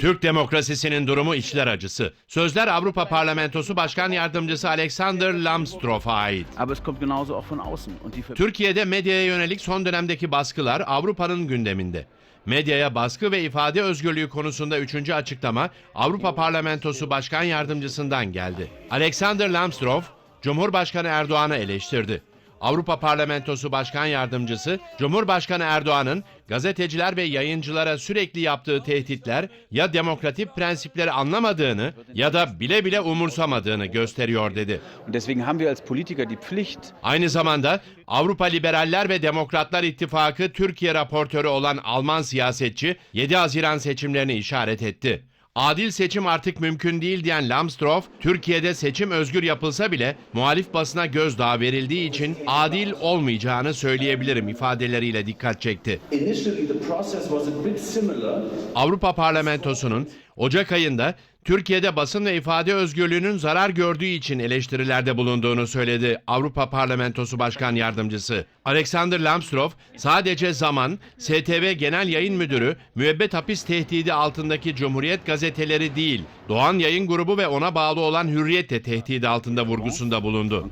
Türk demokrasisinin durumu içler acısı. Sözler Avrupa Parlamentosu Başkan Yardımcısı Alexander Lambsdorff'a ait. Aber es kommt genauso auch von außen. Und die Ver- Türkiye'de medyaya yönelik son dönemdeki baskılar Avrupa'nın gündeminde. Medyaya baskı ve ifade özgürlüğü konusunda üçüncü açıklama Avrupa Parlamentosu Başkan Yardımcısından geldi. Alexander Lambsdorff, Cumhurbaşkanı Erdoğan'ı eleştirdi. Avrupa Parlamentosu Başkan Yardımcısı, Cumhurbaşkanı Erdoğan'ın gazeteciler ve yayıncılara sürekli yaptığı tehditler ya demokratik prensipleri anlamadığını ya da bile bile umursamadığını gösteriyor dedi. Aynı zamanda Avrupa Liberaller ve Demokratlar İttifakı Türkiye raportörü olan Alman siyasetçi 7 Haziran seçimlerini işaret etti. Adil seçim artık mümkün değil diyen Lambsdorff, Türkiye'de seçim özgür yapılsa bile muhalif basına gözdağı verildiği için adil olmayacağını söyleyebilirim ifadeleriyle dikkat çekti. Avrupa Parlamentosu'nun Ocak ayında Türkiye'de basın ve ifade özgürlüğünün zarar gördüğü için eleştirilerde bulunduğunu söyledi Avrupa Parlamentosu Başkan Yardımcısı. Alexander Lambsdorff sadece zaman STV Genel Yayın Müdürü müebbet hapis tehdidi altındaki Cumhuriyet gazeteleri değil, Doğan Yayın Grubu ve ona bağlı olan Hürriyet de tehdidi altında vurgusunda bulundu.